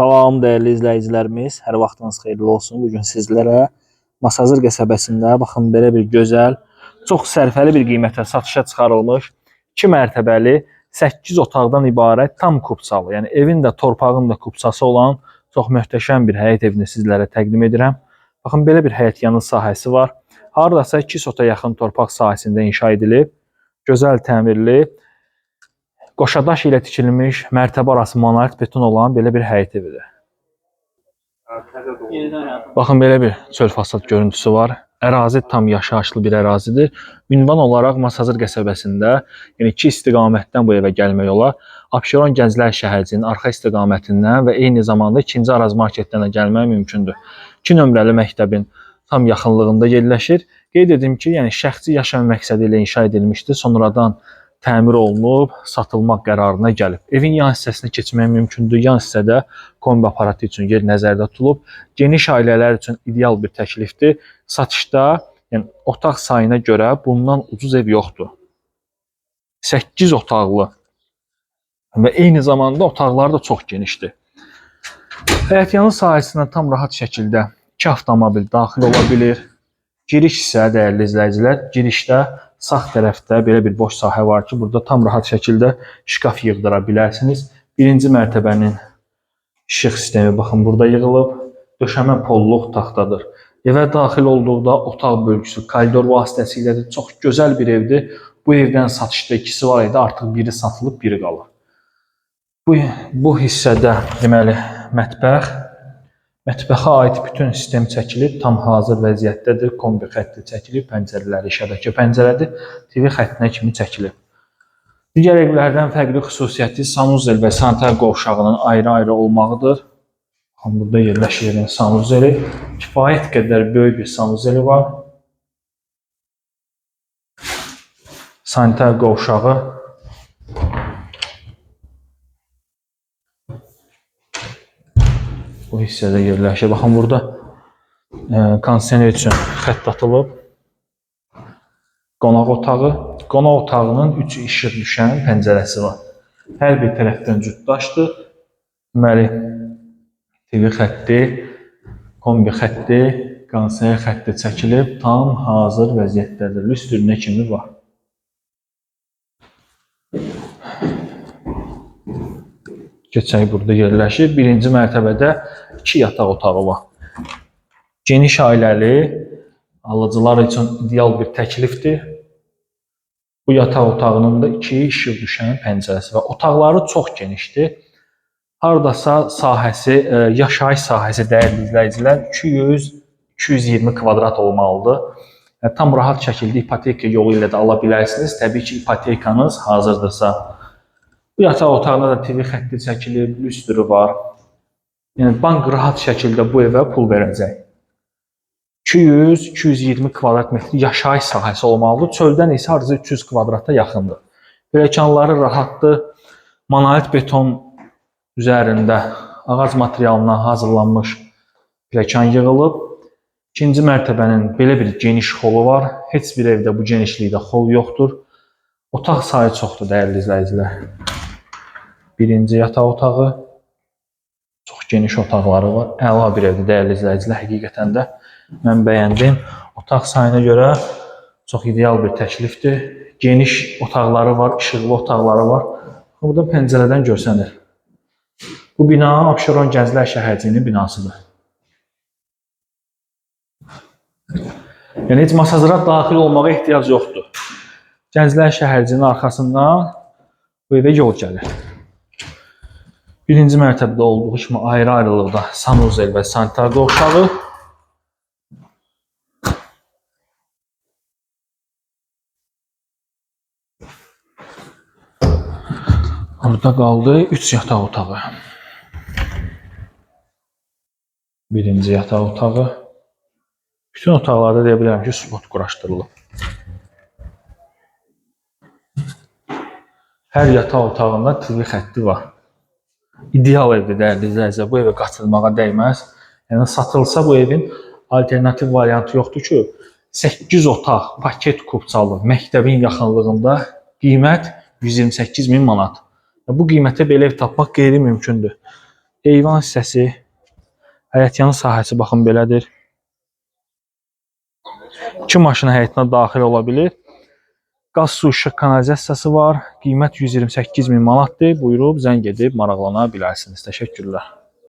Salam dəyərli izləyicilərimiz, hər vaxtınız xeyirli olsun. Bu gün sizlərə Masazır qəsəbəsində baxın belə bir gözəl, çox sərfəli bir qiymətə satışa çıxarılmış 2 mərtəbəli 8 otaqdan ibarət tam kupçalı, yəni evin də torpağın da kupçası olan çox möhtəşəm bir həyət evini sizlərə təqdim edirəm. Baxın belə bir həyət yanı sahəsi var. Hardasa 2 sota yaxın torpaq sahəsində inşa edilib. Gözəl təmirli, qoşadaş ilə tikilmiş, mərtəbə arası monolit beton olan belə bir həyət evidir. Baxın belə bir çöl fasad görüntüsü var. Ərazi tam yaşayışlı bir ərazidir. Ünvan olaraq Masazır qəsəbəsində, yəni iki istiqamətdən bu evə gəlmək olar. Abşeron Gənclər şəhərcinin arxa istiqamətindən və eyni zamanda 2-ci Araz marketdən də gəlmək mümkündür. 2 nömrəli məktəbin tam yaxınlığında yerləşir. Qeyd edim ki, yəni şəxsi yaşam məqsədi ilə inşa edilmişdir. Sonradan təmir olunub, satılmaq qərarına gəlib. Evin yan hissəsinə keçmək mümkündür. Yan hissədə kombi aparatı üçün yer nəzərdə tutulub. Geniş ailələr üçün ideal bir təklifdir. Satışda, yəni otaq sayına görə bundan ucuz ev yoxdur. 8 otaqlı və eyni zamanda otaqları da çox genişdir. Həyətyanı sahəsinə tam rahat şəkildə 2 avtomobil daxil ola bilir. Giriş isə dəyərli izləyicilər, girişdə sağ tərəfdə belə bir boş sahə var ki, burada tam rahat şəkildə şkaf yığdıra bilərsiniz. Birinci mərtəbənin işıq sistemi baxın burada yığılıb. Döşəmə polluq taxtadır. Evə daxil olduqda otaq bölgüsü koridor vasitəsilə də çox gözəl bir evdir. Bu evdən satışda ikisi var idi, artıq biri satılıb, biri qalır. Bu bu hissədə deməli mətbəx Mətbəxə aid bütün sistem çəkilib, tam hazır vəziyyətdədir. Kombi xətti çəkilib, pəncərələri şəbəkə pəncərədir. TV xəttinə kimi çəkilib. Digər evlərdən fərqli xüsusiyyəti sanuzel və sanitar qovşağının ayrı-ayrı olmağıdır. Baxın, burada yerləşir yerin sanuzeli. Kifayət qədər böyük bir sanuzeli var. Sanitar qovşağı bu hissədə yerləşir. Baxın burada e, kondisioner üçün xətt atılıb. Qonaq otağı. Qonaq otağının 3 işıq düşən pəncərəsi var. Hər bir tərəfdən cütdaşdır. Deməli TV xətti, kombi xətti, kondisioner xətti çəkilib, tam hazır vəziyyətdədir. Lüstrünə kimi var. Keçək burada yerləşir. Birinci mərtəbədə iki yataq otağı var. Geniş ailəli alıcılar üçün ideal bir təklifdir. Bu yataq otağının da iki işıq düşən pəncərəsi və otaqları çox genişdir. Hardasa sahəsi, e, yaşayış sahəsi dəyərli izləyicilər 200-220 kvadrat olmalıdır. Yəni, tam rahat şəkildə ipoteka yolu ilə də ala bilərsiniz. Təbii ki, ipotekanız hazırdırsa. Bu yataq otağına da TV xətti çəkilib, lüstrü var. Yəni bank rahat şəkildə bu evə pul verəcək. 200-220 kvadrat metr yaşayış sahəsi olmalıdır. Çöldən isə hardasa 300 kvadrata yaxındır. Pilləkənləri rahatdır. Monolit beton üzərində ağac materialından hazırlanmış pilləkən yığılıb. İkinci mərtəbənin belə bir geniş xolu var. Heç bir evdə bu genişlikdə xol yoxdur. Otaq sayı çoxdur dəyərli izləyicilər. Birinci yataq otağı, geniş otaqları var. Əla bir evdir dəyərli izləyicilər. Həqiqətən də mən bəyəndim. Otaq sayına görə çox ideal bir təklifdir. Geniş otaqları var, işıqlı otaqları var. Burada pəncərədən görsənir. Bu bina Abşeron Gənclər şəhərciyinin binasıdır. Yəni heç masazıra daxil olmağa ehtiyac yoxdur. Gənclər şəhərciyinin arxasından bu evə yol gəlir. Birinci mərtəbədə olduğu kimi ayrı-ayrılıqda sanuzel və sanitar qovşağı. Orada qaldı 3 yataq otağı. Birinci yataq otağı. Bütün otaqlarda deyə bilərəm ki, spot quraşdırılıb. Hər yataq otağında TV xətti var. İdeal evdir dəyərli izləyicilər. Bu evə qaçılmağa dəyməz. Yəni satılsa bu evin alternativ variantı yoxdur ki, 8 otaq, paket kupçalı, məktəbin yaxınlığında qiymət 128 min manat. Bu qiymətə belə ev tapmaq qeyri-mümkündür. Eyvan hissəsi, həyətyanı sahəsi baxın belədir. İki maşın həyətinə daxil ola bilir. Qaz, su, işıq, kanalizasiyası var. Qiymət 128 min manatdır. Buyurub zəng edib maraqlana bilərsiniz. Təşəkkürlər.